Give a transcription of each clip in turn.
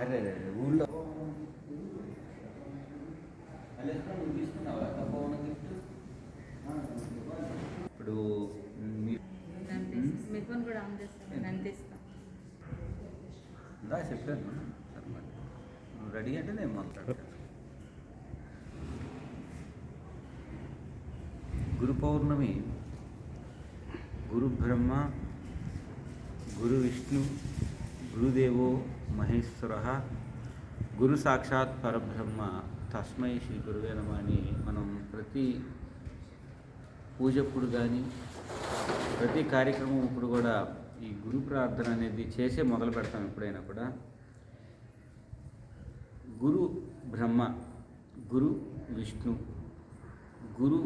అరే అరే ఊళ్ళో. ఇప్పుడు దా చెప్పాను నువ్వు రెడీ అంటే నేను మాట్లాడతాను. గురు పౌర్ణమి. గురు బ్రహ్మ గురు విష్ణు గురుదేవో మహేశ్వర గురు సాక్షాత్ పరబ్రహ్మ తస్మై శ్రీ గురువే నమ అని మనం ప్రతి పూజప్పుడు కానీ ప్రతి కార్యక్రమం ఇప్పుడు కూడా ఈ గురు ప్రార్థన అనేది చేసే మొదలు పెడతాం ఎప్పుడైనా కూడా. గురు బ్రహ్మ గురు విష్ణు గురు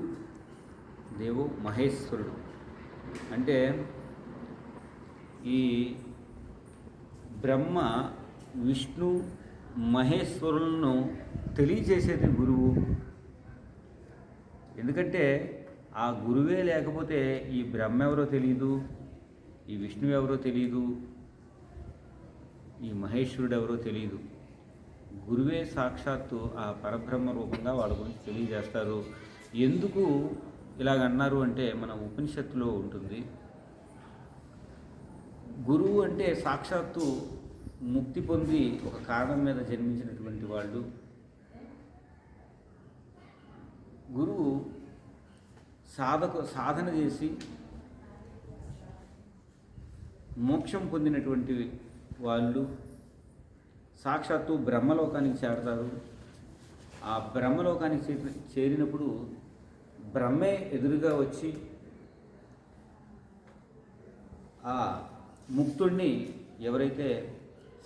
దేవో మహేశ్వరుడు అంటే ఈ బ్రహ్మ విష్ణు మహేశ్వరులను తెలియజేసేది గురువు. ఎందుకంటే ఆ గురువే లేకపోతే ఈ బ్రహ్మ ఎవరో తెలియదు ఈ విష్ణువు ఎవరో తెలియదు ఈ మహేశ్వరుడు ఎవరో తెలియదు గురువే సాక్షాత్తు ఆ పరబ్రహ్మ రూపంగా వాళ్ళ గురించి తెలియజేస్తారు. ఎందుకు ఇలాగ అన్నారు అంటే మన ఉపనిషత్తులో ఉంటుంది. గురువు అంటే సాక్షాత్తు ముక్తి పొంది ఒక కారణం మీద జన్మించినటువంటి వాళ్ళు. గురువు సాధకు సాధన చేసి మోక్షం పొందినటువంటి వాళ్ళు. సాక్షాత్తు బ్రహ్మలోకానికి చేరతారు. ఆ బ్రహ్మలోకానికి చేరి చేరినప్పుడు బ్రహ్మే ఎదురుగా వచ్చి ఆ ముక్తుడిని ఎవరైతే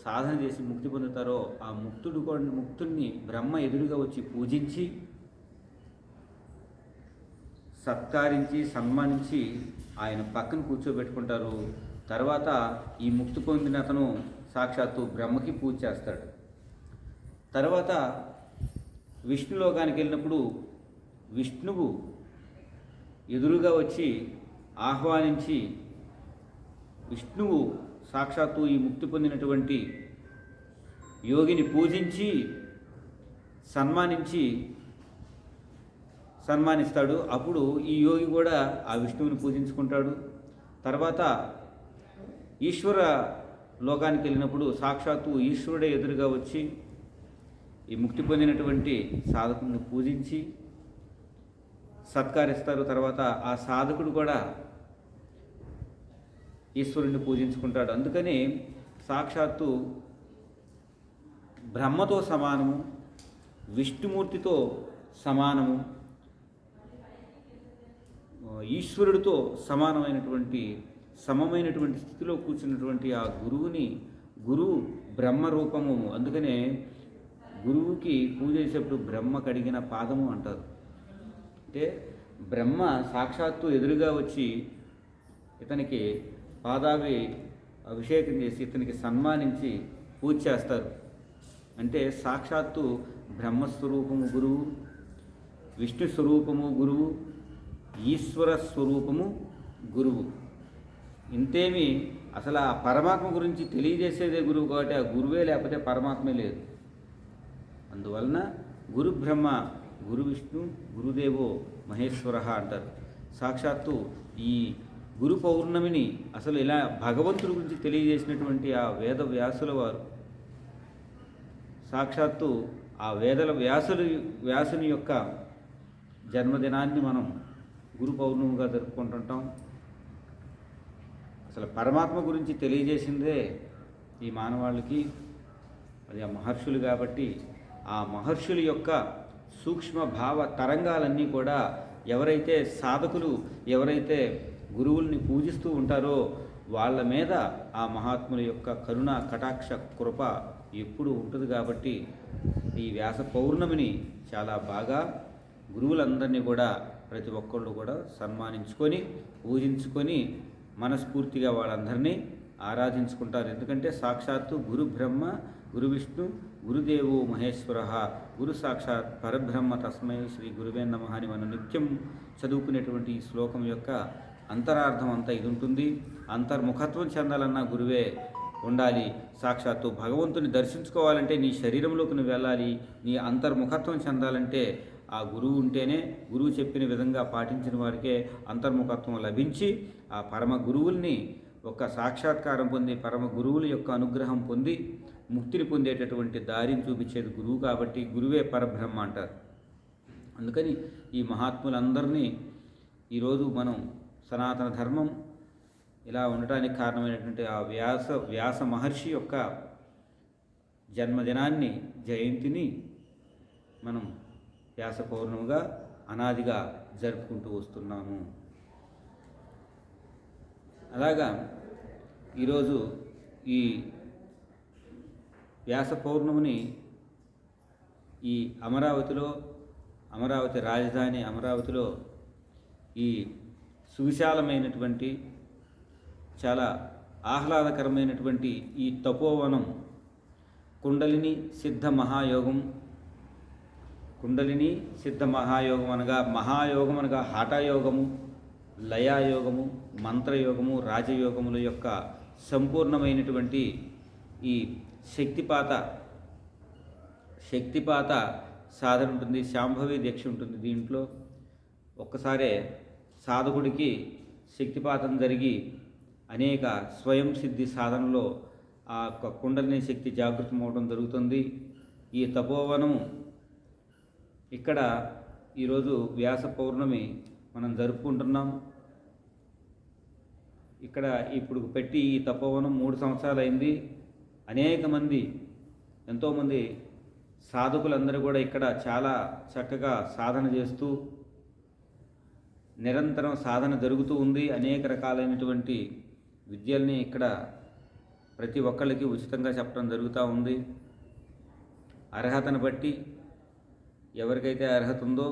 సాధన చేసి ముక్తి పొందుతారో ఆ ముక్తుడు ముక్తుడిని బ్రహ్మ ఎదురుగా వచ్చి పూజించి సత్కరించి సన్మానించి ఆయన పక్కన కూర్చోబెట్టుకుంటారు. తర్వాత ఈ ముక్తి పొందిన అతను సాక్షాత్తు బ్రహ్మకి పూజ చేస్తాడు. తర్వాత విష్ణులోకానికి వెళ్ళినప్పుడు విష్ణువు ఎదురుగా వచ్చి ఆహ్వానించి విష్ణువు సాక్షాత్తు ఈ ముక్తి పొందినటువంటి యోగిని పూజించి సన్మానించి సన్మానిస్తాడు. అప్పుడు ఈ యోగి కూడా ఆ విష్ణువుని పూజించుకుంటాడు. తర్వాత ఈశ్వర లోకానికి వెళ్ళినప్పుడు సాక్షాత్తు ఈశ్వరుడే ఎదురుగా వచ్చి ఈ ముక్తి పొందినటువంటి సాధకుని పూజించి సత్కరిస్తారు. తర్వాత ఆ సాధకుడు కూడా ఈశ్వరుణ్ణి పూజించుకుంటాడు. అందుకని సాక్షాత్తు బ్రహ్మతో సమానము విష్ణుమూర్తితో సమానము ఈశ్వరుడితో సమానమైనటువంటి సమమైనటువంటి స్థితిలో కూర్చున్నటువంటి ఆ గురువుని గురువు బ్రహ్మ రూపము అందుకనే గురువుకి పూజ చేసేప్పుడు బ్రహ్మ కడిగిన పాదము అంటారు. అంటే బ్రహ్మ సాక్షాత్తు ఎదురుగా వచ్చి ఇతనికి పాదావి అభిషేకం చేసి ఇతనికి సన్మానించి పూజ చేస్తారు. అంటే సాక్షాత్తు బ్రహ్మస్వరూపము గురువు విష్ణు స్వరూపము గురువు ఈశ్వర స్వరూపము గురువు. ఇంతేమి అసలు ఆ పరమాత్మ గురించి తెలియజేసేదే గురువు కాబట్టి ఆ గురువే లేకపోతే పరమాత్మే లేదు. అందువలన గురు బ్రహ్మ గురు విష్ణు గురుదేవో మహేశ్వర అంటారు. సాక్షాత్తు ఈ గురు పౌర్ణమిని అసలు ఇలా భగవంతుడి గురించి తెలియజేసినటువంటి ఆ వేద వ్యాసుల వారు. సాక్షాత్తు ఆ వేదల వ్యాసులు వ్యాసుని యొక్క జన్మదినాన్ని మనం గురు పౌర్ణమిగా జరుపుకుంటుంటాం. అసలు పరమాత్మ గురించి తెలియజేసిందే ఈ మానవాళికి అది ఆ మహర్షులు కాబట్టి ఆ మహర్షుల యొక్క సూక్ష్మ భావ తరంగాలన్నీ కూడా ఎవరైతే సాధకులు ఎవరైతే గురువుల్ని పూజిస్తూ ఉంటారో వాళ్ళ మీద ఆ మహాత్ముల యొక్క కరుణ కటాక్ష కృప ఎప్పుడు ఉంటుంది కాబట్టి ఈ వ్యాస పౌర్ణమిని చాలా బాగా గురువులందరినీ కూడా ప్రతి ఒక్కళ్ళు కూడా సన్మానించుకొని పూజించుకొని మనస్ఫూర్తిగా వాళ్ళందరినీ ఆరాధించుకుంటారు. ఎందుకంటే సాక్షాత్తు గురు బ్రహ్మ గురు విష్ణు గురుదేవో మహేశ్వర. గురు సాక్షాత్ పరబ్రహ్మ తస్మై శ్రీ గురువే నమ అని మనం నిత్యం చదువుకునేటువంటి ఈ శ్లోకం యొక్క అంతరార్థం అంతా ఇది ఉంటుంది. అంతర్ముఖత్వం చెందాలన్న గురువే ఉండాలి. సాక్షాత్తు భగవంతుని దర్శించుకోవాలంటే నీ శరీరంలోకి నువ్వు వెళ్ళాలి. నీ అంతర్ముఖత్వం చెందాలంటే ఆ గురువు ఉంటేనే గురువు చెప్పిన విధంగా పాటించిన వారికే అంతర్ముఖత్వం లభించి ఆ పరమ గురువుల్ని ఒక సాక్షాత్కారం పొంది పరమ గురువుల యొక్క అనుగ్రహం పొంది ముక్తిని పొందేటటువంటి దారిని చూపించేది గురువు కాబట్టి గురువే పరబ్రహ్మ అంటారు. అందుకని ఈ మహాత్ములందరినీ ఈరోజు మనం సనాతన ధర్మం ఇలా ఉండటానికి కారణమైనటువంటి ఆ వ్యాస వ్యాస మహర్షి యొక్క జన్మదినాన్ని జయంతిని మనం వ్యాస పౌర్ణమిగా అనాదిగా జరుపుకుంటూ వస్తున్నాము. అలాగా ఈరోజు ఈ వ్యాస పౌర్ణమిని ఈ అమరావతిలో అమరావతి రాజధాని అమరావతిలో ఈ సువిశాలమైనటువంటి చాలా ఆహ్లాదకరమైనటువంటి ఈ తపోవనం కుండలిని సిద్ధ మహాయోగం కుండలిని సిద్ధ మహాయోగం అనగా మహాయోగం అనగా హఠయోగము లయాయోగము మంత్రయోగము రాజయోగముల యొక్క సంపూర్ణమైనటువంటి ఈ శక్తిపాత శక్తిపాత సాధన ఉంటుంది శాంభవి దీక్ష ఉంటుంది దీంట్లో. ఒక్కసారే సాధకుడికి శక్తిపాతం జరిగి అనేక స్వయం సిద్ధి సాధనలో ఆ యొక్క కుండలిని శక్తి జాగృతం అవడం జరుగుతుంది. ఈ తపోవనము ఇక్కడ ఈరోజు వ్యాస పౌర్ణమి మనం జరుపుకుంటున్నాం. ఇక్కడ ఇప్పుడు పెట్టి ఈ తపోవనం మూడు సంవత్సరాలు అయింది అనేక మంది ఎంతోమంది సాధకులందరూ కూడా ఇక్కడ చాలా చక్కగా సాధన చేస్తూ నిరంతరం సాధన జరుగుతూ ఉంది. అనేక రకాలైనటువంటి విద్యల్ని ఇక్కడ ప్రతి ఒక్కళ్ళకి ఉచితంగా చెప్పడం జరుగుతూ ఉంది. అర్హతను బట్టి ఎవరికైతే అర్హత ఉందో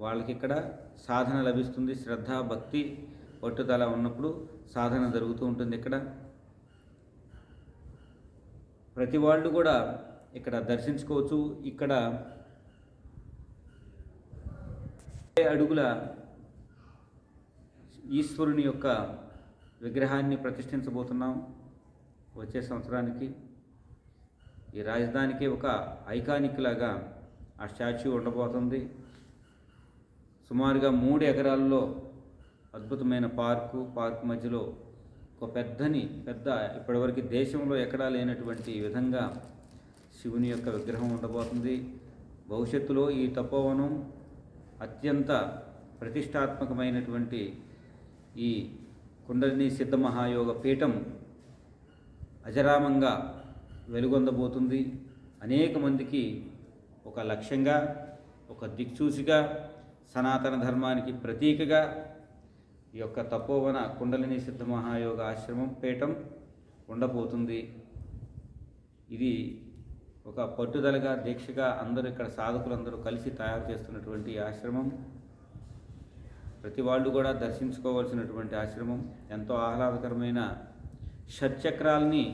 వాళ్ళకి ఇక్కడ సాధన లభిస్తుంది. శ్రద్ధ భక్తి పట్టుదల ఉన్నప్పుడు సాధన జరుగుతూ ఉంటుంది ఇక్కడ. ప్రతి వాళ్ళు కూడా ఇక్కడ దర్శించుకోవచ్చు. ఇక్కడ అడుగుల ఈశ్వరుని యొక్క విగ్రహాన్ని ప్రతిష్ఠించబోతున్నాం. వచ్చే సంవత్సరానికి ఈ రాజధానికి ఒక ఐకానిక్ లాగా ఆ స్టాచ్యూ ఉండబోతుంది. సుమారుగా మూడు ఎకరాల్లో అద్భుతమైన పార్కు పార్క్ మధ్యలో ఒక పెద్దని పెద్ద ఇప్పటివరకు దేశంలో ఎక్కడా లేనటువంటి విధంగా శివుని యొక్క విగ్రహం ఉండబోతుంది. భవిష్యత్తులో ఈ తపోవనం అత్యంత ప్రతిష్టాత్మకమైనటువంటి ఈ కుండలిని సిద్ధ మహాయోగ పీఠం అజరామంగా వెలుగొందబోతుంది. అనేక మందికి ఒక లక్ష్యంగా ఒక దిక్సూచిగా సనాతన ధర్మానికి ప్రతీకగా ఈ యొక్క తపోవన కుండలిని సిద్ధ మహాయోగ ఆశ్రమం పీఠం ఉండబోతుంది. ఇది ఒక పట్టుదలగా దీక్షగా అందరూ ఇక్కడ సాధకులందరూ కలిసి తయారు చేస్తున్నటువంటి ఆశ్రమం. ప్రతి వాళ్ళు కూడా దర్శించుకోవాల్సినటువంటి ఆశ్రమం. ఎంతో ఆహ్లాదకరమైన షట్చక్రాల్ని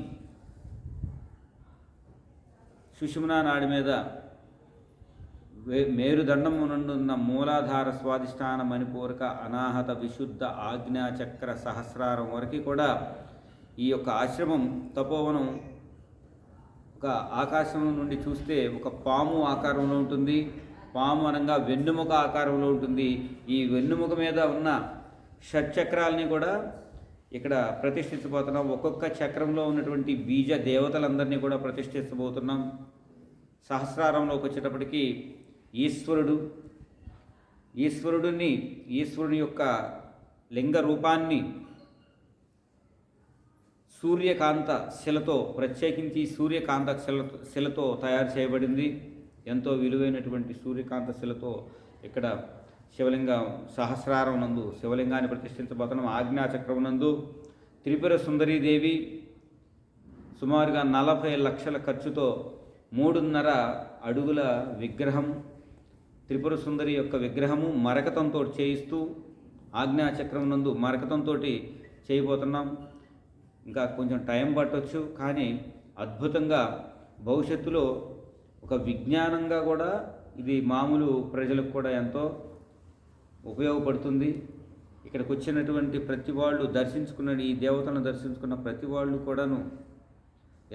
సుషుమ్నా నాడి మీద మేరుదండమునందున్న మూలాధార స్వాధిష్టాన మణిపూరక అనాహత విశుద్ధ ఆజ్ఞాచక్ర సహస్రారం వరకు కూడా ఈ యొక్క ఆశ్రమం తపోవనం ఒక ఆకాశం నుండి చూస్తే ఒక పాము ఆకారంలో ఉంటుంది. పాము అనగా వెన్నుముక ఆకారంలో ఉంటుంది. ఈ వెన్నుముక మీద ఉన్న షట్చక్రాలని కూడా ఇక్కడ ప్రతిష్ఠించబోతున్నాం. ఒక్కొక్క చక్రంలో ఉన్నటువంటి బీజ దేవతలందరినీ కూడా ప్రతిష్ఠించబోతున్నాం. సహస్రారంలోకి వచ్చేటప్పటికి ఈశ్వరుడు. ఈశ్వరుడిని ఈశ్వరుని యొక్క లింగ రూపాన్ని సూర్యకాంత శిలతో ప్రత్యేకించి సూర్యకాంత శిలతో శిలతో తయారు చేయబడింది. ఎంతో విలువైనటువంటి సూర్యకాంత శిలతో ఇక్కడ శివలింగం సహస్రారం నందు శివలింగాన్ని ప్రతిష్ఠించబోతున్నాం. ఆజ్ఞాచక్రం నందు త్రిపుర సుందరీదేవి సుమారుగా నలభై లక్షల ఖర్చుతో మూడున్నర అడుగుల విగ్రహం త్రిపుర సుందరి యొక్క విగ్రహము మరకతంతో చేయిస్తూ ఆజ్ఞాచక్రం నందు మరకతంతో చేయబోతున్నాం. ఇంకా కొంచెం టైం పట్టవచ్చు కానీ అద్భుతంగా భవిష్యత్తులో ఒక విజ్ఞానంగా కూడా ఇది మామూలు ప్రజలకు కూడా ఎంతో ఉపయోగపడుతుంది. ఇక్కడికి వచ్చినటువంటి ప్రతి వాళ్ళు దర్శించుకున్న ఈ దేవతను దర్శించుకున్న ప్రతి వాళ్ళు కూడాను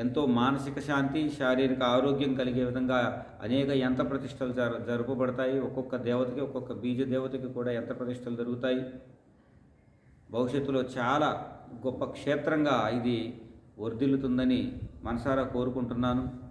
ఎంతో మానసిక శాంతి శారీరక ఆరోగ్యం కలిగే విధంగా అనేక యంత్ర ప్రతిష్టలు జర జరుపబడతాయి. ఒక్కొక్క దేవతకి ఒక్కొక్క బీజ దేవతకి కూడా యంత్ర ప్రతిష్టలు జరుగుతాయి. భవిష్యత్తులో చాలా గొప్ప క్షేత్రంగా ఇది వర్ధిల్లుతుందని మనసారా కోరుకుంటున్నాను.